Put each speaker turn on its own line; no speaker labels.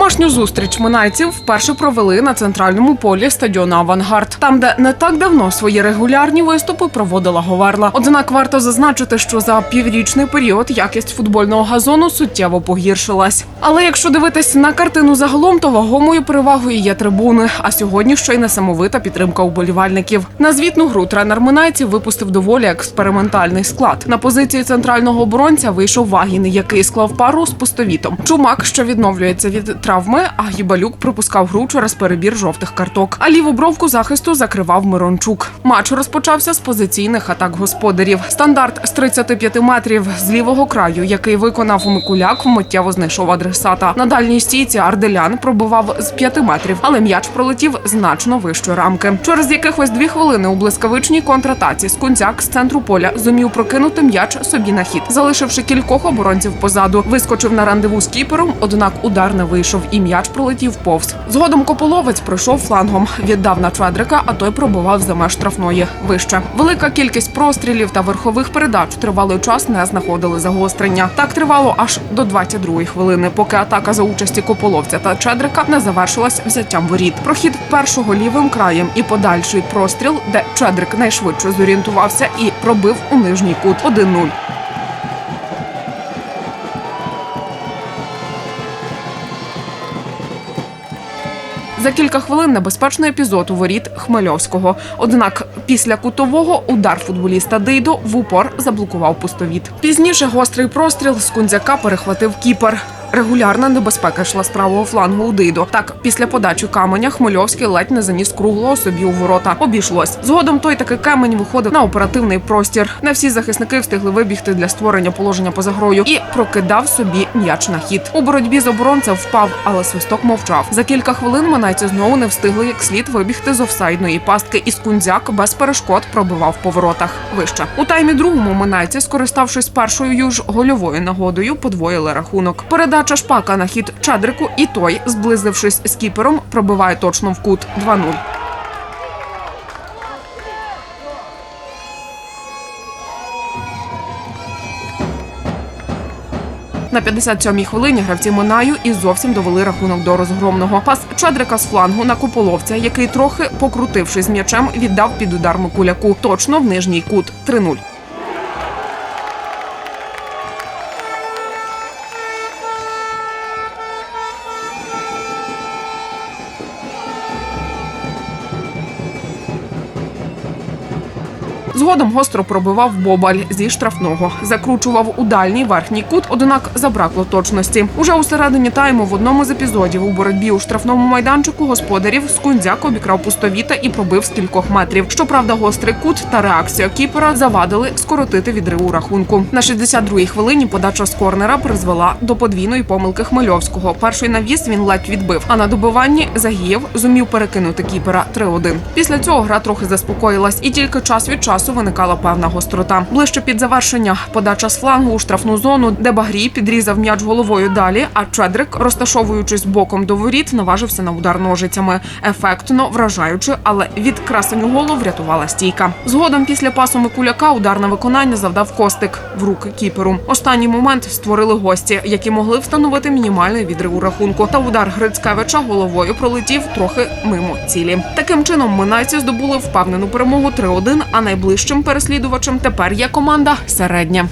Домашню зустріч минайців вперше провели на центральному полі стадіону Авангард, там, де не так давно свої регулярні виступи проводила Говерла. Однак варто зазначити, що за піврічний період якість футбольного газону суттєво погіршилась. Але якщо дивитись на картину загалом, то вагомою перевагою є трибуни. А сьогодні ще й несамовита підтримка уболівальників. На звітну гру тренер минайців випустив доволі експериментальний склад. На позиції центрального оборонця вийшов Вагін, який склав пару з пустовітом. Чумак, що відновлюється від травми, а Гібалюк пропускав гру через перебір жовтих карток. А ліву бровку захисту закривав Мирончук. Матч розпочався з позиційних атак господарів. Стандарт з 35 метрів з лівого краю, який виконав Микуляк, миттєво знайшов адресата. На дальній стійці Арделян пробував з 5 метрів, але м'яч пролетів значно вище рамки. Через якихось дві хвилини у блискавичній контратаці Скунцяк з центру поля зумів прокинути м'яч собі на хід, залишивши кількох оборонців позаду. Вискочив на рандеву з кіпером, однак удар не вийшов, і м'яч пролетів повз. Згодом Кополовець пройшов флангом, віддав на Чведрика, а той пробував за меж штрафної вище. Велика кількість прострілів та верхових передач тривалий час не знаходили загострення. Так тривало аж до 22-ї хвилини, поки атака за участі Кополовця та Чедрика не завершилась взяттям воріт. Прохід першого лівим краєм і подальший простріл, де Чедрик найшвидше зорієнтувався і пробив у нижній кут 1-0. За кілька хвилин небезпечний епізод у воріт Хмельовського. Однак після кутового удар футболіста Дейдо в упор заблокував пустовіт. Пізніше гострий простріл з кунзяка перехватив кіпер. Регулярна небезпека йшла з правого флангу у Дейдо. Так, після подачі каменя Хмельовський ледь не заніс круглого собі у ворота. Обійшлось. Згодом той таки камень виходив на оперативний простір. Не всі захисники встигли вибігти для створення положення поза грою і прокидав собі м'яч на хід. У боротьбі з оборонцем впав, але свисток мовчав. За кілька хвилин минайці знову не встигли як слід вибігти з офсайдної пастки, і скунзяк без перешкод пробивав по воротах. Вище у таймі другому минайці, скориставшись першою ж гольовою нагодою, подвоїли рахунок. Передача шпака на хід Чадрику, і той, зблизившись з кіпером, пробиває точно в кут 2-0. На 57-й хвилині гравці Минаю і зовсім довели рахунок до розгромного. Пас Чедрика з флангу на Куполовця, який трохи покрутившись м'ячем, віддав під удар Микуляку. Точно в нижній кут 3-0. Згодом гостро пробивав Бобаль зі штрафного, закручував у дальній верхній кут, однак забракло точності. Уже у середині тайму в одному з епізодів у боротьбі у штрафному майданчику господарів Скундзяк обікрав пустовіта і пробив з кількох метрів. Щоправда, гострий кут та реакція кіпера завадили скоротити відрив у рахунку. На 62-й хвилині подача з корнера призвела до подвійної помилки Хмельовського. Перший навіс він ледь відбив, а на добиванні Загієв зумів перекинути кіпера 3-1. Після цього гра трохи заспокоїлась, і тільки час від часу виникала певна гострота. Ближче під завершення подача з флангу у штрафну зону, де Багрій підрізав м'яч головою далі. А Чедрик, розташовуючись боком до воріт, наважився на удар ножицями. Ефектно вражаючи, але від красеню голу врятувала стійка. Згодом після пасу Микуляка удар на виконання завдав Костик в руки кіперу. Останній момент створили гості, які могли встановити мінімальний відрив у рахунку. Та удар Грицькевича головою пролетів трохи мимо цілі. Таким чином, минайці здобули впевнену перемогу 3-1, а найближчим переслідувачем тепер є команда середня.